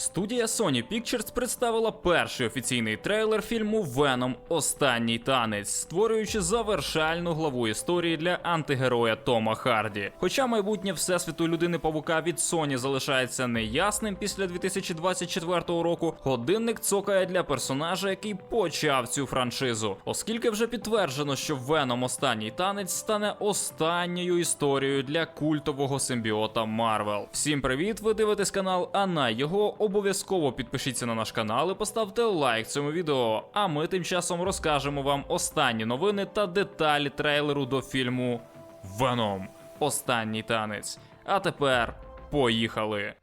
Студія Sony Pictures представила перший офіційний трейлер фільму Веном Останній танець, створюючи завершальну главу історії для антигероя Тома Харді. Хоча майбутнє всесвіту людини павука від Sony залишається неясним після 2024 року, годинник цокає для персонажа, який почав цю франшизу, оскільки вже підтверджено, що Веном Останній танець стане останньою історією для культового симбіота Марвел. Всім привіт! Ви дивитесь канал, а на його обов'язково підпишіться на наш канал і поставте лайк цьому відео. А ми тим часом розкажемо вам останні новини та деталі трейлеру до фільму Веном. Останній танець. А тепер поїхали.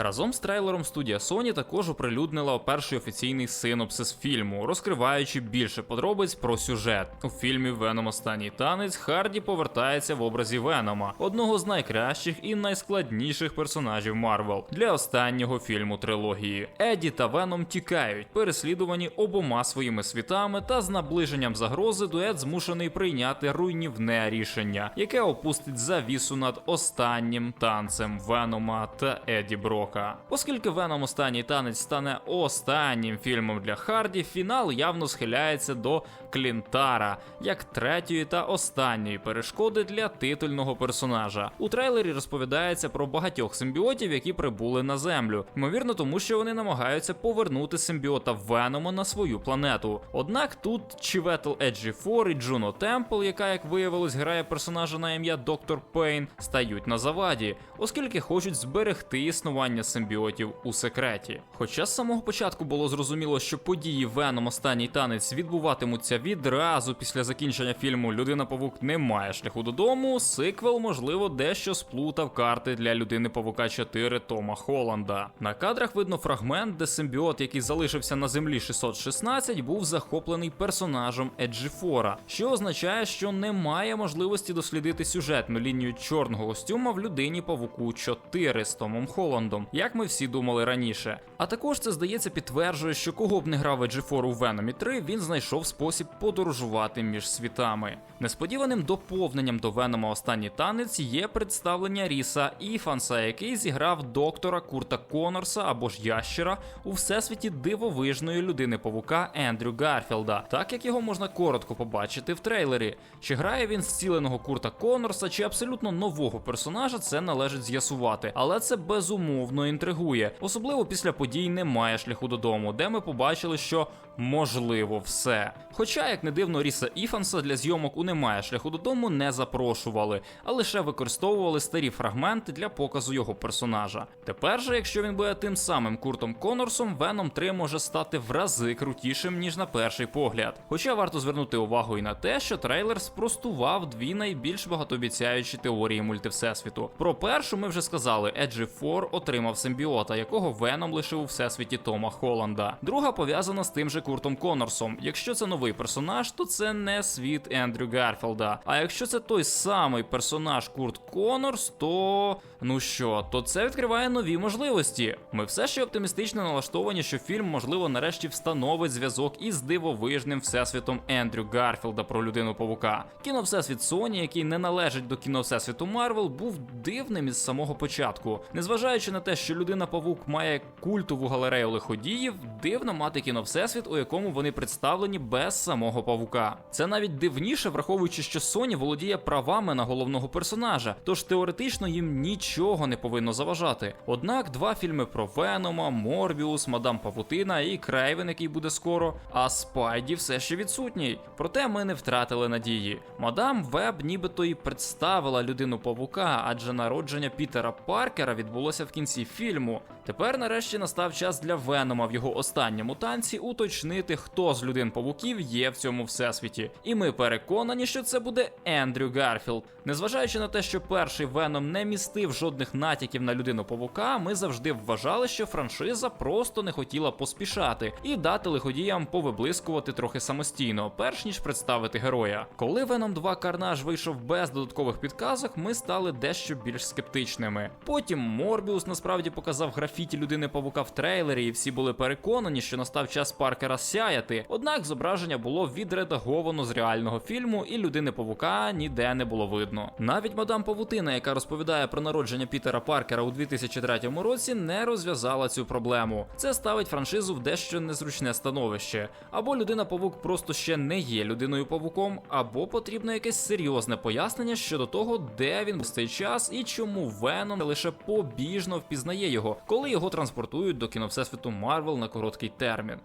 Разом з трейлером студія Sony також оприлюднила перший офіційний синопсис фільму, розкриваючи більше подробиць про сюжет. У фільмі Веном Останній танець Харді повертається в образі Венома, одного з найкращих і найскладніших персонажів Марвел для останнього фільму трилогії. Еді та Веном тікають, переслідувані обома своїми світами, та з наближенням загрози дует змушений прийняти руйнівне рішення, яке опустить завісу над останнім танцем Венома та Еді Брока. Оскільки Веном останній танець стане останнім фільмом для Харді, фінал явно схиляється до Клінтара як третьої та останньої перешкоди для титульного персонажа. У трейлері розповідається про багатьох симбіотів, які прибули на землю. Ймовірно, тому що вони намагаються повернути симбіота Венома на свою планету. Однак тут Чіветл Еджі Фор і Джуно Темпл, яка, як виявилось, грає персонажа на ім'я Доктор Пейн, стають на заваді, оскільки хочуть зберегти існування симбіотів у секреті. Хоча з самого початку було зрозуміло, що події Веном останній танець відбуватимуться відразу після закінчення фільму Людина Павук не має шляху додому. Сиквел, можливо, дещо сплутав карти для людини Павука 4 Тома Холланда. На кадрах видно фрагмент, де симбіот, який залишився на землі 616, був захоплений персонажем Еджіфора, що означає, що немає можливості дослідити сюжетну лінію чорного костюма в людині Павуку 4 з Томом Холландом, як ми всі думали раніше. А також це здається підтверджує, що кого б не грав Еджіфор у Веномі 3, він знайшов спосіб подорожувати між світами. Несподіваним доповненням до Венома останній танець є представлення Ріса Іфанса, який зіграв доктора Курта Конорса або ж ящера у всесвіті дивовижної людини павука Ендрю Гарфілда, так як його можна коротко побачити в трейлері. Чи грає він зціленого Курта Конорса, чи абсолютно нового персонажа, це належить з'ясувати, але це безумовно інтригує, особливо після подій немає шляху додому, де ми побачили, що можливо все. Хоча, як не дивно, Ріса Іфанса для зйомок у немає шляху додому не запрошували, а лише використовували старі фрагменти для показу його персонажа. Тепер же, якщо він буде тим самим Куртом Конорсом, Веном 3 може стати в рази крутішим, ніж на перший погляд. Хоча варто звернути увагу і на те, що трейлер спростував дві найбільш багатообіцяючі теорії мультивсесвіту. Про першу ми вже сказали, Еджі Фор отримав симбіота, якого Веном лишив у всесвіті Тома Холланда. Друга пов'язана з тим же Куртом Конорсом. Якщо це новий персонаж, то це не світ Ендрю Гарфілда. А якщо це той самий персонаж Курт Конорс, то ну що, то це відкриває нові можливості. Ми все ще оптимістично налаштовані, що фільм, можливо, нарешті встановить зв'язок із дивовижним всесвітом Ендрю Гарфілда про людину павука. Кіно Всесвіт Sony, який не належить до кіно Всесвіту Марвел, був дивним із самого початку. Незважаючи на те, що людина павук має культову галерею лиходіїв, дивно мати кіно Всесвіт, якому вони представлені без самого павука. Це навіть дивніше, враховуючи, що Sony володіє правами на головного персонажа, тож теоретично їм нічого не повинно заважати. Однак два фільми про Венома, Морбіус, Мадам Павутина і Крейвен, який буде скоро, а Спайді все ще відсутній. Проте ми не втратили надії. Мадам Веб нібито і представила людину павука, адже народження Пітера Паркера відбулося в кінці фільму. Тепер нарешті настав час для Венома в його останньому танці уточнити, хто з людин павуків є в цьому всесвіті. І ми переконані, що це буде Ендрю Гарфілд. Незважаючи на те, що перший Веном не містив жодних натяків на людину павука, ми завжди вважали, що франшиза просто не хотіла поспішати і дати лиходіям повиблискувати трохи самостійно, перш ніж представити героя. Коли Venom 2 Карнаж вийшов без додаткових підказок, ми стали дещо більш скептичними. Потім Морбіус насправді показав графічну фіті людини павука в трейлері, і всі були переконані, що настав час Паркера сяяти. Однак зображення було відредаговано з реального фільму, і людини павука ніде не було видно. Навіть мадам Павутина, яка розповідає про народження Пітера Паркера у 2003 році, не розв'язала цю проблему. Це ставить франшизу в дещо незручне становище. Або людина павук просто ще не є людиною павуком, або потрібно якесь серйозне пояснення щодо того, де він в цей час і чому Веном лише побіжно впізнає його, коли його транспортують до кіновсесвіту Марвел на короткий термін.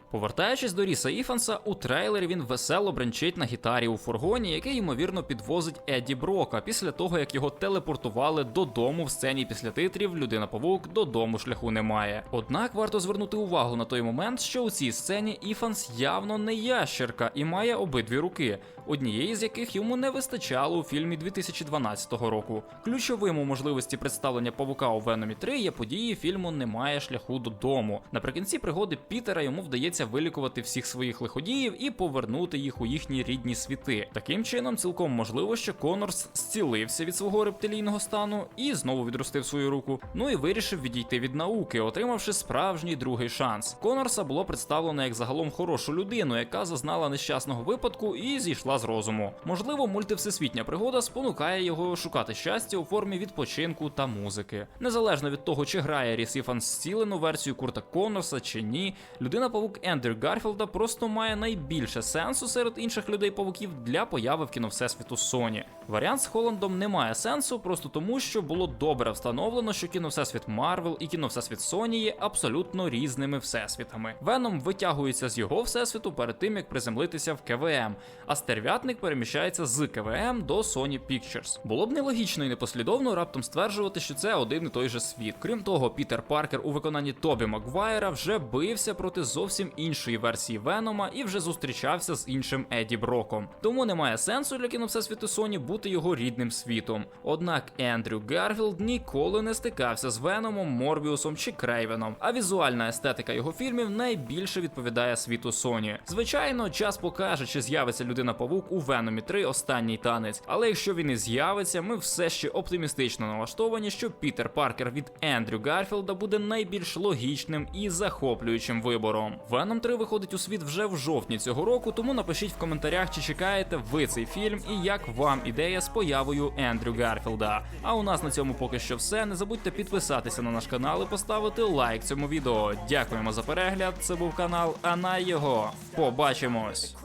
Повертаючись до Ріса Іфанса, у трейлері він весело бренчить на гітарі у фургоні, який ймовірно підвозить Едді Брока після того, як його телепортували додому в сцені після титрів Людина Павук додому шляху немає. Однак варто звернути увагу на той момент, що у цій сцені Іфанс явно не ящерка і має обидві руки, однієї з яких йому не вистачало у фільмі 2012 року. Ключовим у можливості представлення павука у Веномі 3 є події фільму Немає шляху додому. Наприкінці пригоди Пітера йому вдається вилікувати всіх своїх лиходіїв і повернути їх у їхні рідні світи. Таким чином, цілком можливо, що Конорс зцілився від свого рептилійного стану і знову відростив свою руку. Ну і вирішив відійти від науки, отримавши справжній другий шанс. Конорса було представлено як загалом хорошу людину, яка зазнала нещасного випадку і зійшла з розуму. Можливо, мультивсесвітня пригода спонукає його шукати щастя у формі відпочинку та музики. Незалежно від того, чи грає Ріс Іфанс зцілену версію Курта Коннорса чи ні, людина павук Ендрю Гарфілда просто має найбільше сенсу серед інших людей павуків для появи в кіно всесвіту Sony. Варіант з Холландом не має сенсу просто тому, що було добре встановлено, що кіно всесвіт Марвел і кіно всесвіт Sony є абсолютно різними всесвітами. Веном витягується з його всесвіту перед тим, як приземлитися в КВМ, а стерв'ятник переміщається з КВМ до Sony Pictures. Було б нелогічно і непослідовно раптом стверджувати, що це один і той же світ. Крім того, Пітер Паркер у виконанні Тобі Макгвайра вже бився проти зовсім іншої версії Венома і вже зустрічався з іншим Еді Броком. Тому немає сенсу для кіно всесвіту Sony бути його рідним світом. Однак Ендрю Гарфілд ніколи не стикався з Веномом, Морбіусом чи Крейвеном, а візуальна естетика його фільмів найбільше відповідає світу Sony. Звичайно, час покаже, чи з'явиться людина павук у Веномі 3 останній танець. Але якщо він і з'явиться, ми все ще оптимістично налаштовані, що Пітер Паркер від Ендрю Гарфілда буде найбільш логічним і захоплюючим вибором. Веном 3 виходить у світ вже в жовтні цього року, тому напишіть в коментарях, чи чекаєте ви цей фільм і як вам ідея з появою Ендрю Гарфілда. А у нас на цьому поки що все. Не забудьте підписатися на наш канал і поставити лайк цьому відео. Дякуємо за перегляд. Це був канал а на його. Побачимось.